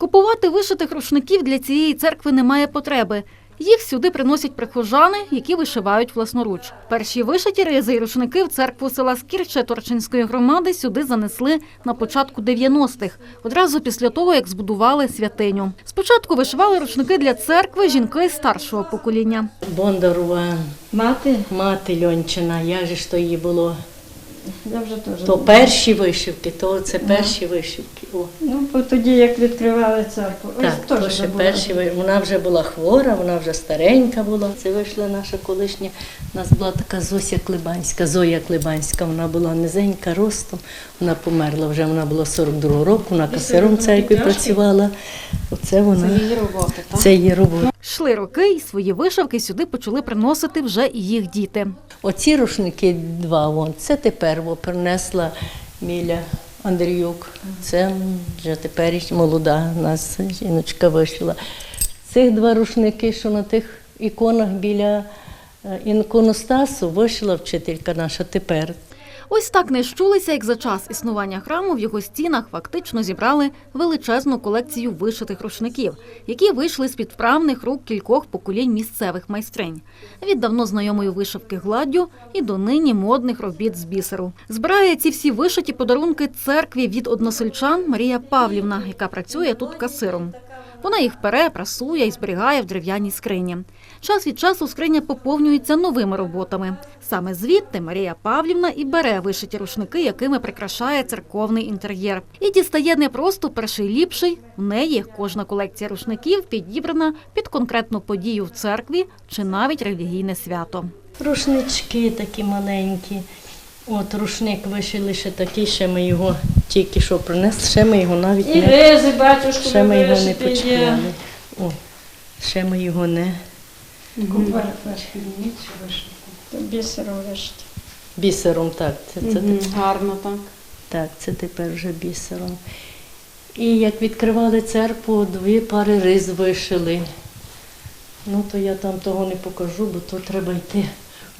Купувати вишитих рушників для цієї церкви немає потреби. Їх сюди приносять прихожани, які вишивають власноруч. Перші вишиті ризи і рушники в церкву села Скірче Торчинської громади сюди занесли на початку 90-х, одразу після того, як збудували святиню. Спочатку вишивали рушники для церкви жінки старшого покоління. Бондарова, Мати, мати Льончина, же ж то її було? Я вже теж. То перші вишивки, то це перші вишивки. О, Ну, бо тоді, як відкривали церкву, ось так, то теж ще була. перші ви- вона вже була хвора, вона вже старенька була. Це вийшла наша колишня. У нас була така Зося Клибанська, Зоя Клибанська. Вона була низенька ростом. Вона померла вже. Вона була 42 року. Вона касиром в церкві працювала. Оце вона. її робота, так? Це її робота. Йшли роки, і свої вишивки сюди почали приносити вже і їх діти. Оці рушники два, вон, це тепер принесла Міля Андріюк. Це вже тепер молода нас жіночка вишила. Цих два рушники, що на тих іконах біля е, іконостасу, вишила вчителька наша тепер. Ось так не щулися, як за час існування храму в його стінах фактично зібрали величезну колекцію вишитих рушників, які вийшли з під вправних рук кількох поколінь місцевих майстринь. Від давно знайомої вишивки гладдю і до нині модних робіт з бісеру. Збирає ці всі вишиті подарунки церкві від односельчан Марія Павлівна, яка працює тут касиром. Вона їх пере, прасує і зберігає в дерев'яній скрині. Час від часу скриня поповнюється новими роботами. Саме звідти Марія Павлівна і бере вишиті рушники, якими прикрашає церковний інтер'єр. І дістає не просто перший ліпший. В неї кожна колекція рушників підібрана під конкретну подію в церкві чи навіть релігійне свято. Рушнички такі маленькі. От рушник вишили ще такий, ще ми його тільки що принесли, ще ми його навіть І не, ризи, батюшку, ще ми його не почіпляли. О, ще ми його не. Бісером вишити. Бісером, так. Це, це, Гарно так. так, це тепер вже бісером. І як відкривали церкву, дві пари риз вишили. Ну, то я там того не покажу, бо то треба йти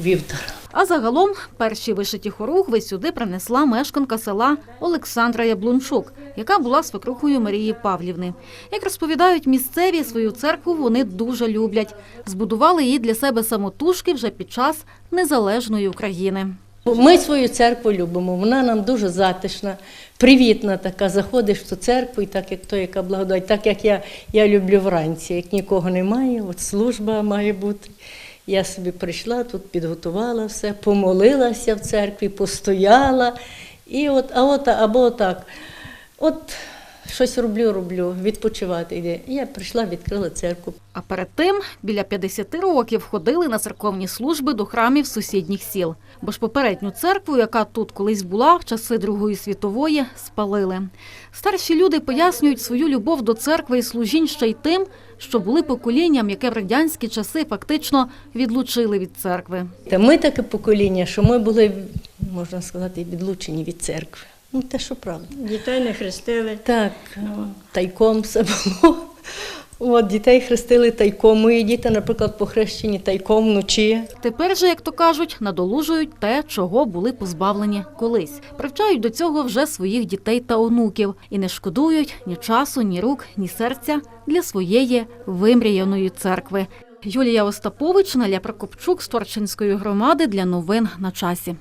в вівтар. А загалом перші вишиті хоругви сюди принесла мешканка села Олександра Яблунчук, яка була свекрухою Марії Павлівни. Як розповідають місцеві, свою церкву вони дуже люблять. Збудували її для себе самотужки вже під час незалежної України. Ми свою церкву любимо, вона нам дуже затишна, привітна така. Заходиш в ту церкву, і так як то, яка благодать, так як я, я люблю вранці, як нікого немає, от служба має бути. Я собі прийшла, тут підготувала все, помолилася в церкві, постояла. І от, а от, або так. От щось роблю, роблю, відпочивати йде. Я прийшла, відкрила церкву. А перед тим біля 50 років ходили на церковні служби до храмів сусідніх сіл. Бо ж попередню церкву, яка тут колись була в часи Другої світової, спалили. Старші люди пояснюють свою любов до церкви і служінь ще й тим, що були поколінням, яке в радянські часи фактично відлучили від церкви. Та ми таке покоління, що ми були, можна сказати, відлучені від церкви. Ну, те, що правда. Дітей не хрестили. Так, тайком все було. От, дітей хрестили тайком. Мої діти, наприклад, похрещені тайком вночі. Тепер же, як то кажуть, надолужують те, чого були позбавлені колись. Привчають до цього вже своїх дітей та онуків і не шкодують ні часу, ні рук, ні серця для своєї вимріяної церкви. Юлія Остапович, Наля Прокопчук з Торчинської громади для новин на часі.